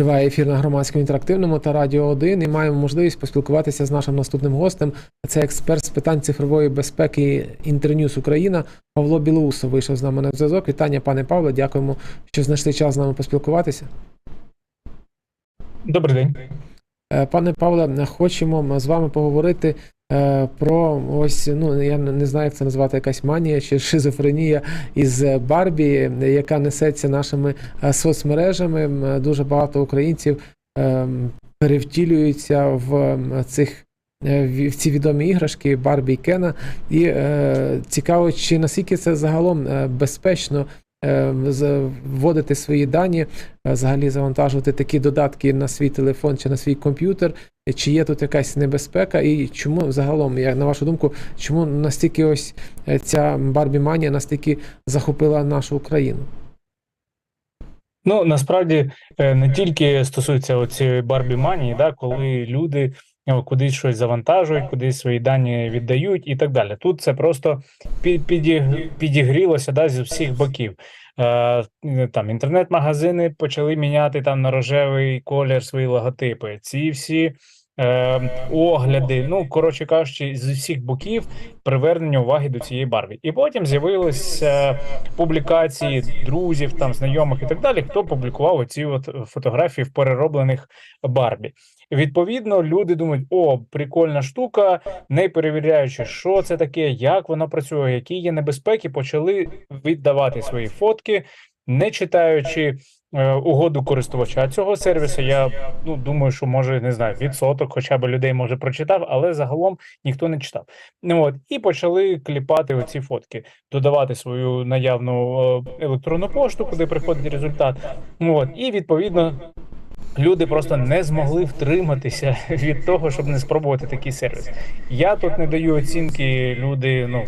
Триває ефір на громадському інтерактивному та радіо 1 і маємо можливість поспілкуватися з нашим наступним гостем. Це експерт з питань цифрової безпеки Інтерньюз Україна Павло Білоусов вийшов з нами на зв'язок. Вітання, пане Павло. Дякуємо, що знайшли час з нами поспілкуватися. Добрий день. Е, Пане Павле, хочемо з вами поговорити про ось ну я не знаю, як це назвати якась манія чи шизофренія із Барбі, яка несеться нашими е, соцмережами. Дуже багато українців е, перевтілюються в цих. е, в ці відомі іграшки Барбі і Кена, і е, цікаво, чи наскільки це загалом е, безпечно е, вводити свої дані, е, взагалі завантажувати такі додатки на свій телефон чи на свій комп'ютер, Е, чи є тут якась небезпека, і чому загалом, як на вашу думку, чому настільки ось е, ця Барбі Манія настільки захопила нашу Україну? Ну насправді е, не тільки стосується цієї Барбі манії, да, коли люди е, кудись щось завантажують, кудись свої дані віддають і так далі. Тут це просто пі- підіг- підігрілося да, зі всіх боків. Е, там інтернет-магазини почали міняти там на рожевий колір свої логотипи. Ці всі е, огляди, ну коротше кажучи, з усіх боків привернення уваги до цієї Барбі. І потім з'явилися публікації друзів, там знайомих і так далі, хто публікував оці от фотографії в перероблених Барбі. Відповідно, люди думають: о, прикольна штука, не перевіряючи, що це таке, як воно працює, які є небезпеки, почали віддавати свої фотки, не читаючи угоду користувача цього сервісу. Я ну думаю, що може не знаю, відсоток, хоча б людей може прочитав, але загалом ніхто не читав. Ну от і почали кліпати оці фотки додавати свою наявну е, електронну пошту, куди приходить результат. Ну, От і відповідно. Люди просто не змогли втриматися від того, щоб не спробувати такий сервіс. Я тут не даю оцінки. Люди ну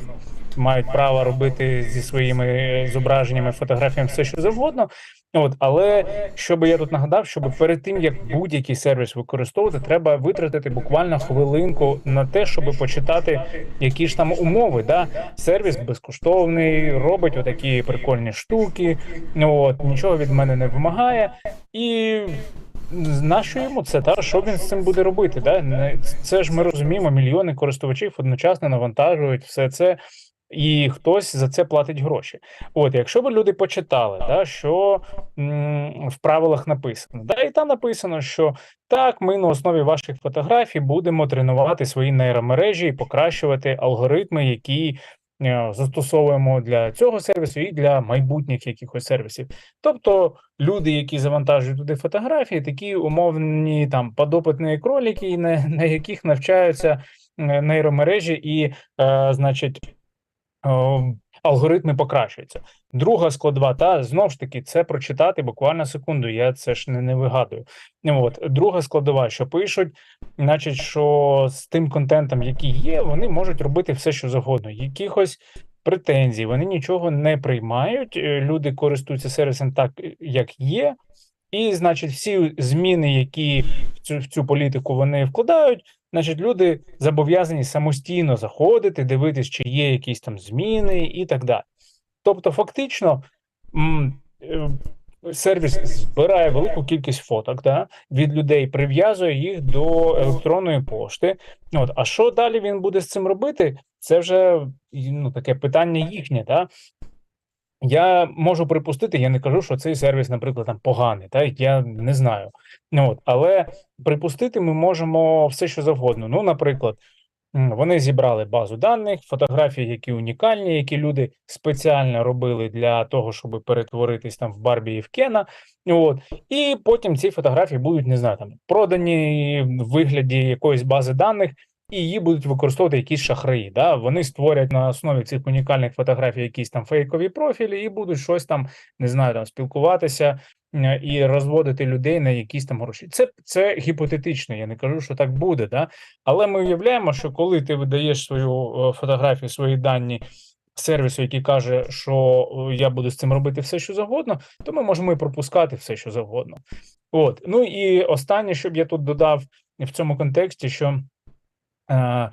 мають право робити зі своїми зображеннями, фотографіями все, що завгодно. От, але що би я тут нагадав, щоб перед тим як будь-який сервіс використовувати, треба витратити буквально хвилинку на те, щоб почитати, які ж там умови. Да? Сервіс безкоштовний, робить отакі прикольні штуки. От нічого від мене не вимагає, і нащо йому це? Та що він з цим буде робити? Да? Це ж ми розуміємо, мільйони користувачів одночасно навантажують все це. І хтось за це платить гроші. От, якщо б люди почитали, да, що м, в правилах написано, да, і там написано, що так, ми на основі ваших фотографій будемо тренувати свої нейромережі і покращувати алгоритми, які е, застосовуємо для цього сервісу і для майбутніх якихось сервісів. Тобто люди, які завантажують туди фотографії, такі умовні там подопитні кролики, на, на яких навчаються е, нейромережі, і, е, значить, алгоритми покращуються. Друга складова, та знов ж таки, це прочитати буквально секунду. Я це ж не, не вигадую. От друга складова, що пишуть, значить, що з тим контентом, який є, вони можуть робити все, що завгодно. Якихось претензій, вони нічого не приймають. е, Люди користуються сервісом так, е, як є. І, значить, всі зміни, які в цю, в цю політику вони вкладають, значить, люди зобов'язані самостійно заходити, дивитись, чи є якісь там зміни і так далі. Тобто, фактично, е, сервіс збирає велику кількість фоток да, від людей, прив'язує їх до електронної пошти. От, а що далі він буде з цим робити? Це вже ну, таке питання їхнє. Да? Я можу припустити, я не кажу, що цей сервіс, наприклад, там поганий, так я не знаю. Ну, от, але припустити ми можемо все, що завгодно. Ну, наприклад, вони зібрали базу даних, фотографії, які унікальні, які люди спеціально робили для того, щоб перетворитись там в Барбі і в Кена. От, і потім ці фотографії будуть, не знаю, там продані в вигляді якоїсь бази даних. І її будуть використовувати якісь шахраї. Да? Вони створять на основі цих унікальних фотографій якісь там фейкові профілі і будуть щось там, не знаю, там спілкуватися і розводити людей на якісь там гроші. Це, це гіпотетично, я не кажу, що так буде. Да? Але ми уявляємо, що коли ти видаєш свою е, фотографію, свої дані сервісу, який каже, що е, я буду з цим робити все, що завгодно, то ми можемо і пропускати все, що завгодно. От. Ну і останнє, щоб я тут додав в цьому контексті, що. Е,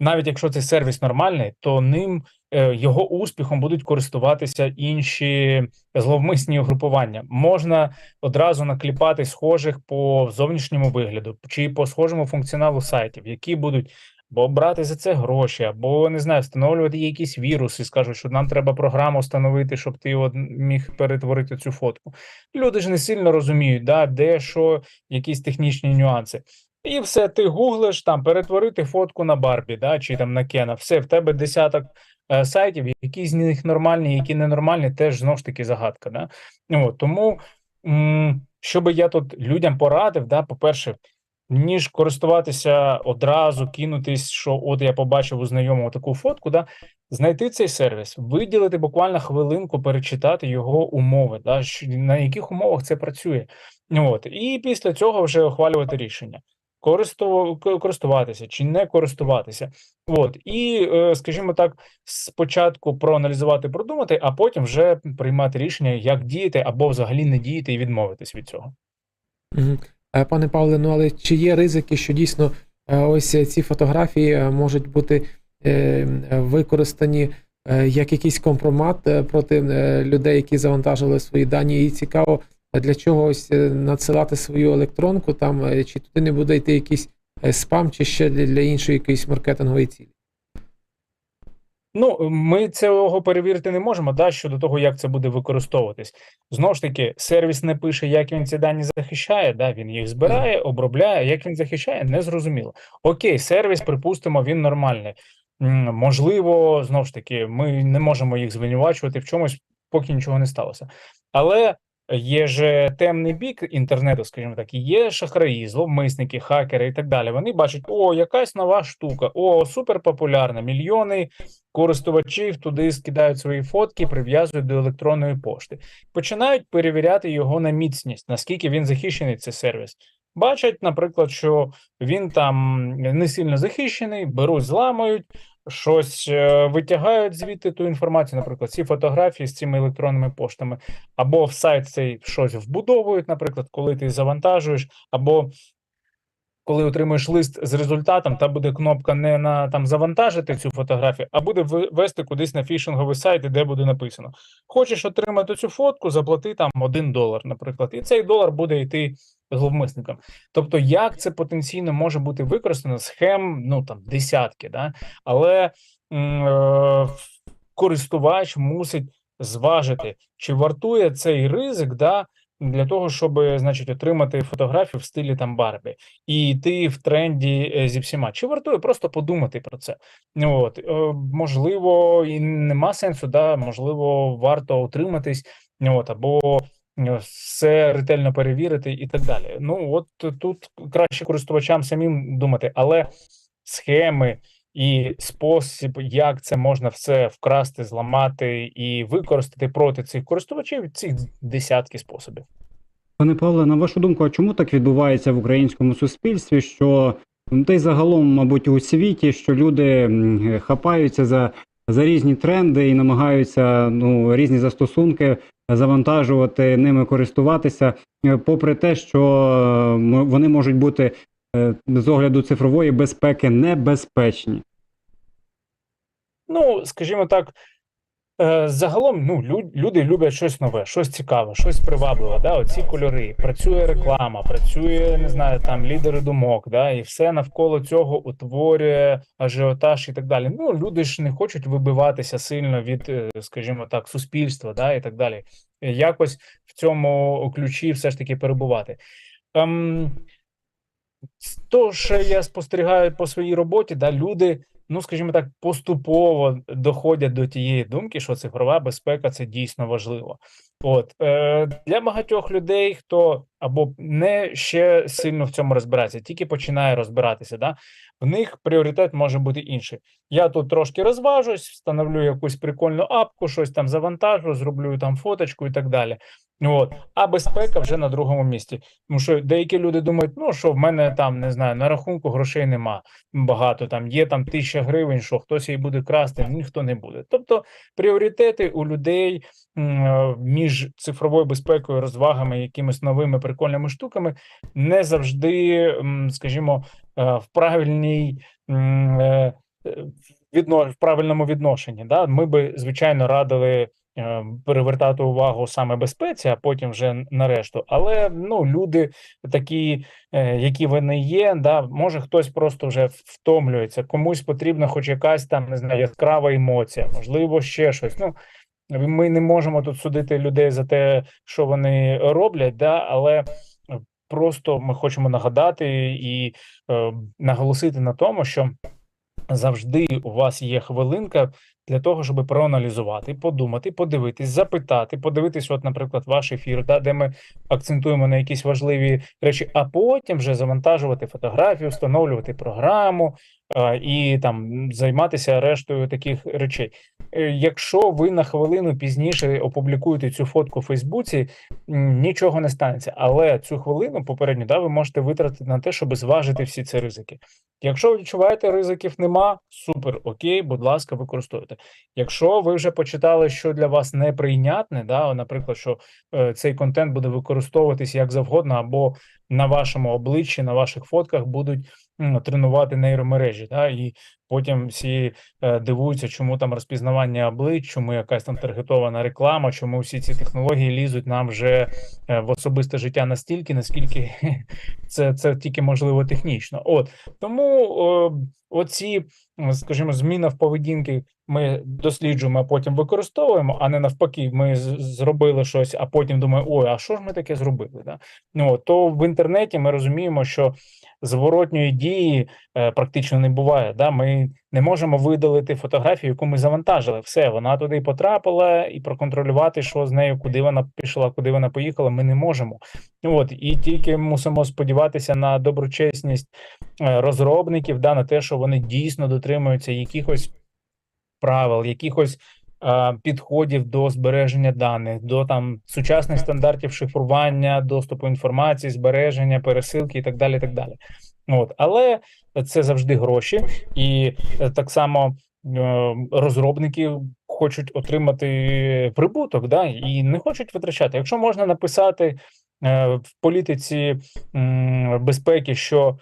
навіть якщо цей сервіс нормальний, то ним е, його успіхом будуть користуватися інші зловмисні угрупування. Можна одразу накліпати схожих по зовнішньому вигляду чи по схожому функціоналу сайтів, які будуть або брати за це гроші, або не знаю, встановлювати якісь віруси, скажуть, що нам треба програму встановити, щоб ти от міг перетворити цю фотку. Люди ж не сильно розуміють, да, де що, якісь технічні нюанси. І все, ти гуглиш там перетворити фотку на Барбі, да, чи там на Кена. Все, в тебе десяток е, сайтів, які з них нормальні, які ненормальні, теж знову ж таки загадка. Да? От, тому, м, що би я тут людям порадив, да, по-перше, ніж користуватися одразу, кинутись, що от я побачив у знайомого таку фотку, да, знайти цей сервіс, виділити буквально хвилинку, перечитати його умови, да, на яких умовах це працює. От, і після цього вже ухвалювати рішення. Користу- користуватися чи не користуватися, от і е, скажімо так, спочатку проаналізувати, продумати, а потім вже приймати рішення, як діяти або взагалі не діяти і відмовитись від цього. Е, Пане Павле, ну але чи є ризики, що дійсно е, ось ці фотографії можуть бути використані як якийсь компромат проти людей, які завантажили свої дані? І цікаво, для чого ось е, надсилати свою електронку, там е, чи туди не буде йти якийсь е, спам, чи ще для, для іншої якоїсь маркетингової цілі? Ну, ми цього перевірити не можемо, да, щодо того, як це буде використовуватись. Знову ж таки, сервіс не пише, як він ці дані захищає, да, він їх збирає, обробляє. Як він захищає, не зрозуміло. Окей, сервіс, припустимо, він нормальний. Можливо, знову ж таки, ми не можемо їх звинувачувати в чомусь, поки нічого не сталося. Але є ж темний бік інтернету, скажімо так, є шахраї, зловмисники, хакери і так далі. Вони бачать, о, якась нова штука, о, супер популярна, мільйони користувачів туди скидають свої фотки, прив'язують до електронної пошти, починають перевіряти його на міцність, наскільки він захищений цей сервіс. Бачать, наприклад, що він там не сильно захищений, беруть, зламують, щось е, витягають звідти ту інформацію, наприклад, ці фотографії з цими електронними поштами, або в сайт цей щось вбудовують, наприклад, коли ти завантажуєш, або коли отримуєш лист з результатом, та буде кнопка не на там завантажити цю фотографію, а буде вести кудись на фішинговий сайт, де буде написано: Хочеш отримати цю фотку, заплати там один долар, наприклад, і цей долар буде йти зловмисникам. Тобто, як це потенційно може бути використано? Схем, ну там десятки, да? але е, користувач мусить зважити, чи вартує цей ризик, да, для того, щоб, значить, отримати фотографію в стилі там Барбі і йти в тренді е, зі всіма. Чи вартує просто подумати про це? От, е, можливо, і нема сенсу, да, можливо, варто утриматись, от, або все ретельно перевірити і так далі. Ну, от тут краще користувачам самим думати, але схеми і спосіб, як це можна все вкрасти, зламати і використати проти цих користувачів, цих десятки способів. Пане Павле, на вашу думку, а чому так відбувається в українському суспільстві? Що ну, та й загалом, мабуть, у світі, що люди хапаються за, за різні тренди і намагаються ну, різні застосунки завантажувати, ними користуватися, е, попри те, що е, вони можуть бути е, з огляду цифрової безпеки небезпечні. Ну, скажімо так, загалом ну, люди люблять щось нове, щось цікаве, щось привабливе. Да? Оці кольори, працює реклама, працює, не знаю, там лідери думок, да? і все навколо цього утворює ажіотаж і так далі. Ну, люди ж не хочуть вибиватися сильно від, е, скажімо так, суспільства, да? і так далі. Е, Якось в цьому ключі все ж таки перебувати. Ем, то, що я спостерігаю по своїй роботі, да, люди, ну скажімо так, поступово доходять до тієї думки, що цифрова безпека це дійсно важливо. От е, для багатьох людей, хто або не ще сильно в цьому розбирається, тільки починає розбиратися, да, в них пріоритет може бути інший. Я тут трошки розважусь, встановлю якусь прикольну апку, щось там завантажу, зроблю там фоточку і так далі. От, а безпека вже на другому місці. Тому що деякі люди думають, ну що в мене там не знаю, на рахунку грошей нема багато. Там є там тисяча гривень, що хтось її буде красти, ніхто не буде. Тобто пріоритети у людей е, між цифровою безпекою, розвагами, якимись новими прикольними штуками не завжди, скажімо, в правильній е, е, відно, в правильному відношенні. Да? Ми би, звичайно, радили е, перевертати увагу саме безпеці, а потім вже на решту. Але ну, люди такі, е, які вони є, да, може хтось просто вже втомлюється, комусь потрібна хоч якась там не знаю, яскрава емоція, можливо, ще щось. Ну, ми не можемо тут судити людей за те, що вони роблять, да, але просто ми хочемо нагадати і е, наголосити на тому, що завжди у вас є хвилинка для того, щоб проаналізувати, подумати, подивитись, запитати, подивитись, от, наприклад, ваш ефір, да, де ми акцентуємо на якісь важливі речі, а потім вже завантажувати фотографію, встановлювати програму е, і там займатися рештою таких речей. Е, Якщо ви на хвилину пізніше опублікуєте цю фотку в Фейсбуці, нічого не станеться. Але цю хвилину попередню да, ви можете витратити на те, щоб зважити всі ці ризики. Якщо відчуваєте ризиків нема, супер, окей, будь ласка, використовуйте. Якщо ви вже почитали, що для вас неприйнятне, да, наприклад, що е, цей контент буде використовуватись як завгодно, або на вашому обличчі, на ваших фотках будуть м, тренувати нейромережі, да, і потім всі е, дивуються, чому там розпізнавання облич, чому якась там таргетована реклама, чому всі ці технології лізуть нам вже е, в особисте життя настільки, наскільки це, це тільки можливо технічно. От тому о, оці, скажімо, зміна в поведінки ми досліджуємо, а потім використовуємо, а не навпаки, ми зробили щось, а потім думаємо, ой, а що ж ми таке зробили? Да? Ну, то в інтернеті ми розуміємо, що зворотньої дії е, практично не буває. Да? Ми не можемо видалити фотографію, яку ми завантажили. Все, вона туди потрапила, і проконтролювати, що з нею, куди вона пішла, куди вона поїхала, ми не можемо. От і тільки мусимо сподіватися на доброчесність е, розробників, да, на те, що вони дійсно дотримуються якихось правил, якихось е, підходів до збереження даних, до там сучасних стандартів шифрування, доступу інформації, збереження, пересилки і так далі. і так далі. От, але це завжди гроші, і е, так само е, розробники хочуть отримати прибуток, да, і не хочуть витрачати. Якщо можна написати е, в політиці безпеки, що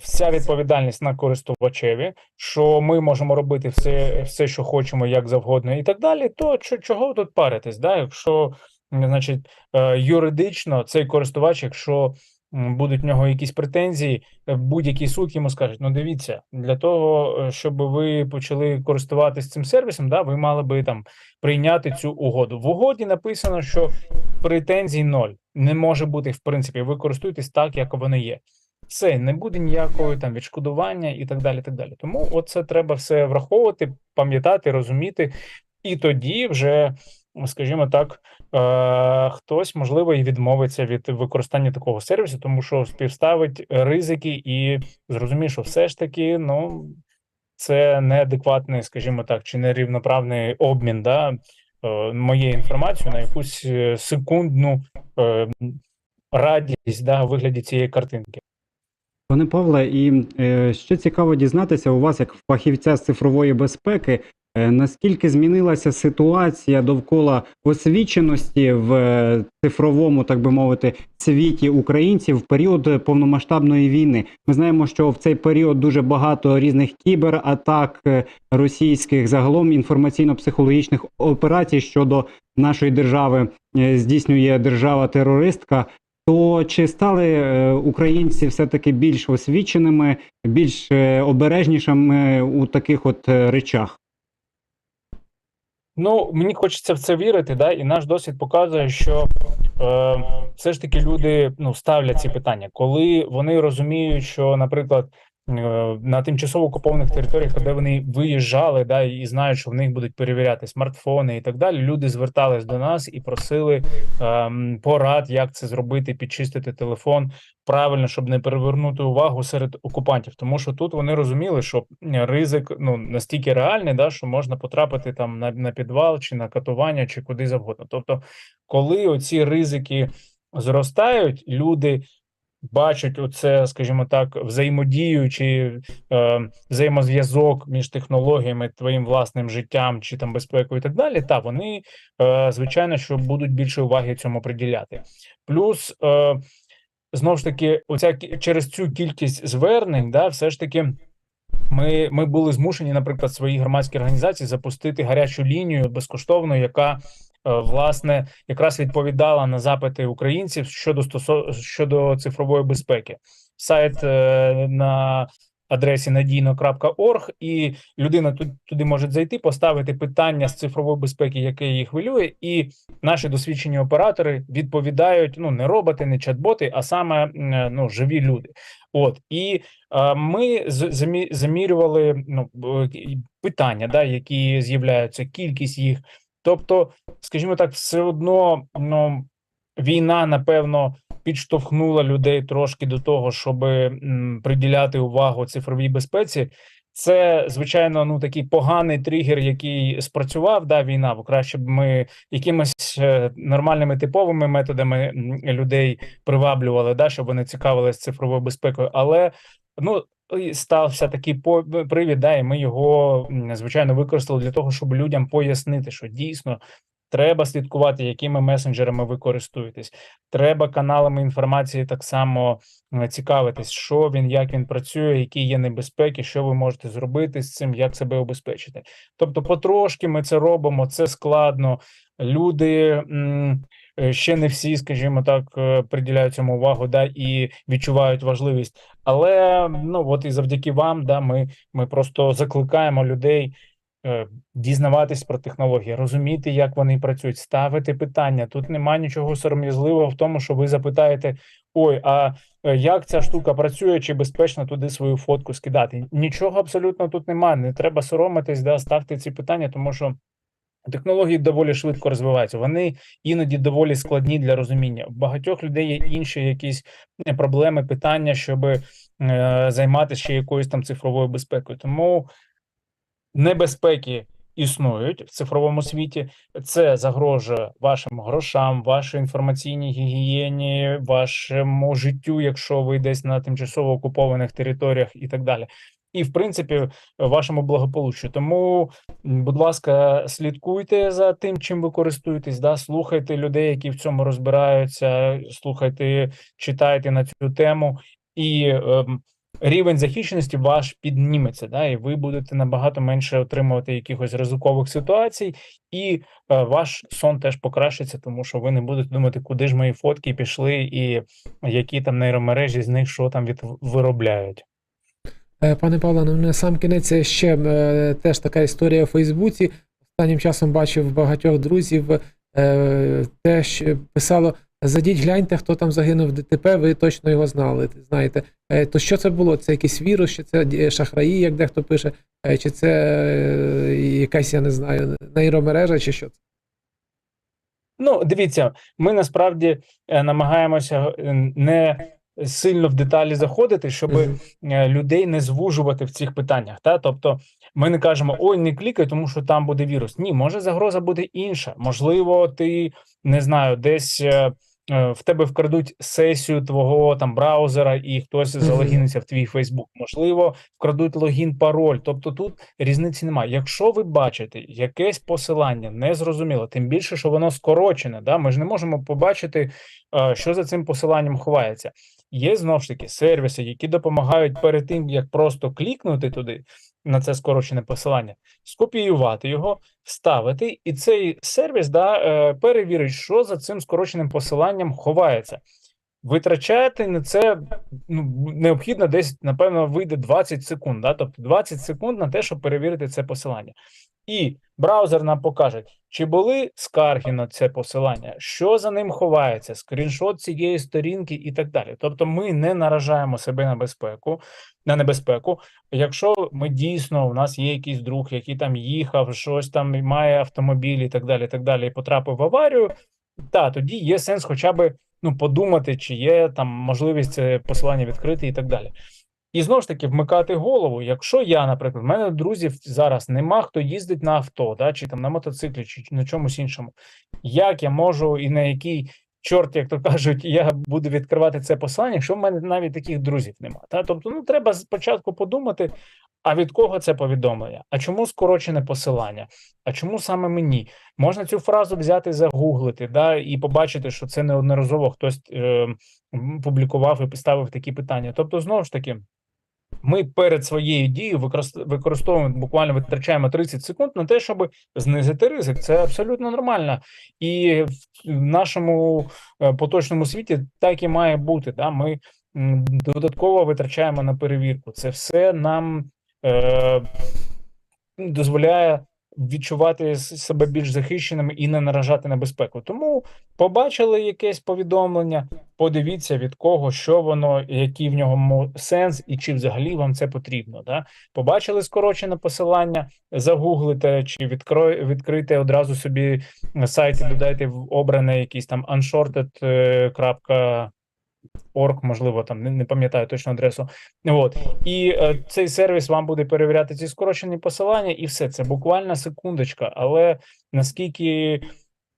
вся відповідальність на користувачеві, що ми можемо робити все, все, що хочемо, як завгодно, і так далі, то чо- чого тут паритись? Да? Якщо значить, юридично цей користувач, якщо будуть в нього якісь претензії, е, будь-який суд йому скаже: ну дивіться, для того, е, щоб ви почали користуватись цим сервісом, да, ви мали би там прийняти цю угоду. В угоді написано, що претензій ноль не може бути в принципі. Ви користуєтесь так, як воно є. Все, не буде ніякого там відшкодування і так далі. так далі. Тому оце треба все враховувати, пам'ятати, розуміти, і тоді вже, скажімо так, е, хтось можливо і відмовиться від використання такого сервісу, тому що співставить ризики і зрозуміє, що все ж таки, ну це неадекватний, скажімо так, чи нерівноправний обмін да, е, моєї інформації на якусь е, секундну е, радість да, у вигляді цієї картинки. Пане Павле, і е, ще цікаво дізнатися у вас, як фахівця з цифрової безпеки, наскільки змінилася ситуація довкола освіченості в е, цифровому, так би мовити, світі українців в період повномасштабної війни. Ми знаємо, що в цей період дуже багато різних кібератак е, російських, загалом інформаційно-психологічних операцій щодо нашої держави е, здійснює держава-терористка. То чи стали е, українці все-таки більш освіченими, більш е, обережнішими у таких от е, речах? Ну, мені хочеться в це вірити, да, і наш досвід показує, що е, все ж таки люди ну, ставлять ці питання, коли вони розуміють, що, наприклад, на тимчасово окупованих територіях, де вони виїжджали, да, і знають, що в них будуть перевіряти смартфони і так далі. Люди звертались до нас і просили ем, порад, як це зробити, підчистити телефон правильно, щоб не перевернути увагу серед окупантів. Тому що тут вони розуміли, що ризик ну настільки реальний, да, що можна потрапити там на, на підвал чи на катування, чи куди завгодно. Тобто, коли оці ризики зростають, люди. Бачать оце, скажімо так, взаємодію чи е, взаємозв'язок між технологіями, твоїм власним життям чи там безпекою і так далі. Та вони е, звичайно, що будуть більше уваги цьому приділяти. Плюс е, знову ж таки, оця через цю кількість звернень, да, все ж таки Ми, ми були змушені, наприклад, свої громадські організації запустити гарячу лінію безкоштовно, яка власне якраз відповідала на запити українців щодо стосо... щодо цифрової безпеки. Сайт е, на адресі надійно.орг, і людина тут туди може зайти, поставити питання з цифрової безпеки, яке її хвилює, і наші досвідчені оператори відповідають: ну не роботи, не чат-боти, а саме е, ну живі люди. От і е, ми замірювали ну питання, да, які з'являються, кількість їх. Тобто, скажімо так, все одно ну війна, напевно, підштовхнула людей трошки до того, щоб м, приділяти увагу цифровій безпеці. Це звичайно ну такий поганий тригер, який спрацював. Да, війна, бо краще б ми якимись е, нормальними типовими методами людей приваблювали, да, щоб вони цікавились цифровою безпекою. Але ну стався такий привід, да, і ми його звичайно використали для того, щоб людям пояснити, що дійсно треба слідкувати, якими месенджерами ви користуєтесь. Треба каналами інформації так само е, цікавитись, що він, як він працює, які є небезпеки, що ви можете зробити з цим, як себе обезпечити. Тобто, потрошки ми це робимо, це складно. Люди ще не всі, скажімо так, е, приділяють цьому увагу, да, і відчувають важливість. Але ну от і завдяки вам, да, ми, ми просто закликаємо людей е, дізнаватись про технології, розуміти, як вони працюють, ставити питання. Тут немає нічого сором'язливого в тому, що ви запитаєте: ой, а е, як ця штука працює, чи безпечно туди свою фотку скидати? Нічого абсолютно тут немає. Не треба соромитись, да, ставте ці питання, тому що. Технології доволі швидко розвиваються. Вони іноді доволі складні для розуміння. У багатьох людей є інші якісь е, проблеми, питання, щоб е, займатися ще якоюсь там цифровою безпекою. Тому небезпеки існують в цифровому світі. Це загрожує вашим грошам, вашій інформаційній гігієні, вашому життю, якщо ви десь на тимчасово окупованих територіях і так далі. І, в принципі, вашому благополуччю. Тому, будь ласка, слідкуйте за тим, чим ви користуєтесь, да, слухайте людей, які в цьому розбираються, слухайте, читайте на цю тему, і ем, рівень захищеності ваш підніметься, да, і ви будете набагато менше отримувати якихось ризикових ситуацій, і е, ваш сон теж покращиться, тому що ви не будете думати, куди ж мої фотки пішли, і які там нейромережі з них що там від виробляють. Е, Пане Павло, ну на сам кінець ще е, теж така історія у Фейсбуці. Останнім часом бачив багатьох друзів, е, теж писало: зайдіть, гляньте, хто там загинув в ДТП, ви точно його знали. Знаєте, то що це було? Це якийсь вірус, чи це шахраї, як дехто пише, чи це якась, я не знаю, нейромережа, чи що це? Ну, дивіться, ми насправді намагаємося не сильно в деталі заходити, щоб е, людей не звужувати в цих питаннях. Та тобто, ми не кажемо ой, не клікай, тому що там буде вірус. Ні, може загроза буде інша. Можливо, ти не знаю, десь е, е, в тебе вкрадуть сесію твого там браузера, і хтось залогіниться в твій Фейсбук. Можливо, вкрадуть логін, пароль. Тобто тут різниці немає. Якщо ви бачите якесь посилання незрозуміло, тим більше, що воно скорочене, да, ми ж не можемо побачити, е, що за цим посиланням ховається. Є знов ж таки сервіси, які допомагають перед тим, як просто клікнути туди на це скорочене посилання, скопіювати його, вставити, і цей сервіс да, е, перевірить, що за цим скороченим посиланням ховається. Витрачати на це ну, необхідно десь, напевно, вийде 20 секунд. Да? Тобто 20 секунд на те, щоб перевірити це посилання. І браузер нам покаже, чи були скарги на це посилання, що за ним ховається, скріншот цієї сторінки і так далі. Тобто, ми не наражаємо себе на безпеку, на небезпеку. Якщо ми дійсно у нас є якийсь друг, який там їхав, щось там має автомобіль і так далі, і так далі, і потрапив в аварію, та тоді є сенс, хоча б ну подумати, чи є там можливість це посилання відкрити і так далі. І знову ж таки вмикати голову. Якщо я, наприклад, в мене друзів зараз нема, хто їздить на авто, да, чи там на мотоциклі, чи на чомусь іншому. Як я можу і на який чорт, як то кажуть, я буду відкривати це посилання, якщо в мене навіть таких друзів немає. Та? Тобто, ну треба спочатку подумати, а від кого це повідомлення? А чому скорочене посилання? А чому саме мені? Можна цю фразу взяти, загуглити, да, і побачити, що це неодноразово хтось е, публікував і поставив такі питання. Тобто, знову ж таки, ми перед своєю дією використовуємо буквально витрачаємо 30 секунд на те, щоб знизити ризик. Це абсолютно нормально. І в нашому е, поточному світі так і має бути. Да? Ми додатково витрачаємо на перевірку. Це все нам е, дозволяє відчувати себе більш захищеними і не наражати на безпеку. Тому побачили якесь повідомлення, подивіться від кого, що воно, який в нього сенс, і чи взагалі вам це потрібно. Да? Побачили скорочене посилання, загуглите чи відкро... відкрите одразу собі на сайті, додайте в обране якийсь там unshorted.org, можливо, там не, не пам'ятаю точну адресу. От і е, цей сервіс вам буде перевіряти ці скорочені посилання, і все це буквально секундочка. Але наскільки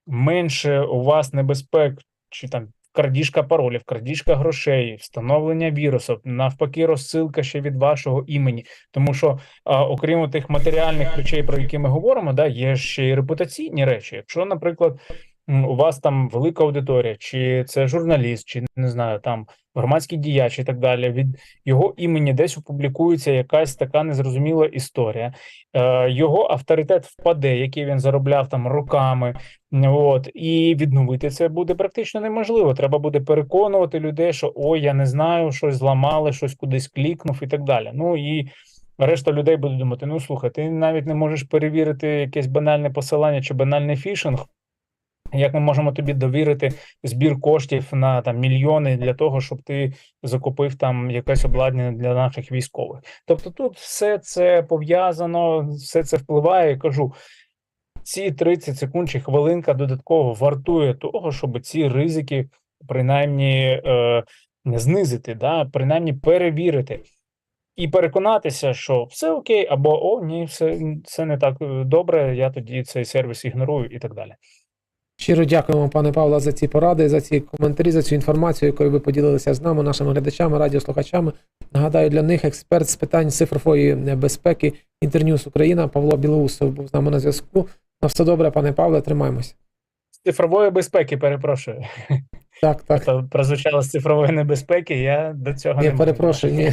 менше у вас небезпек, чи там крадіжка паролів, крадіжка грошей, встановлення вірусів, навпаки, розсилка ще від вашого імені. Тому що, а, окрім тих матеріальних речей, про які ми говоримо, да, є ще й репутаційні речі. Якщо, наприклад, у вас там велика аудиторія, чи це журналіст, чи не знаю, там громадський діяч і так далі, від його імені десь опублікується якась така незрозуміла історія. Е, його авторитет впаде, який він заробляв там роками. От і відновити це буде практично неможливо. Треба буде переконувати людей, що ой, я не знаю, щось зламали, щось кудись клікнув і так далі. Ну і решта людей буде думати: ну слухай, ти навіть не можеш перевірити якесь банальне посилання чи банальний фішинг. Як ми можемо тобі довірити збір коштів на там мільйони для того, щоб ти закупив там якесь обладнання для наших військових? Тобто, тут все це пов'язано, все це впливає. Я кажу, ці 30 секунд чи хвилинка додатково вартує того, щоб ці ризики принаймні е, знизити, да, принаймні перевірити. І переконатися, що все окей, або о, ні, все, все не так е, добре. Я тоді цей сервіс ігнорую і так далі. Щиро дякуємо, пане Павло, за ці поради, за ці коментарі, за цю інформацію, якою ви поділилися з нами, нашими глядачами, радіослухачами. Нагадаю, для них експерт з питань цифрової безпеки Інтерньюз Україна Павло Білоусов був з нами на зв'язку. На все добре, пане Павле, тримаємось. Цифрової безпеки, перепрошую. Так, так. Тобто прозвучало з цифрової небезпеки. Я до цього Я не перепрошую, ні.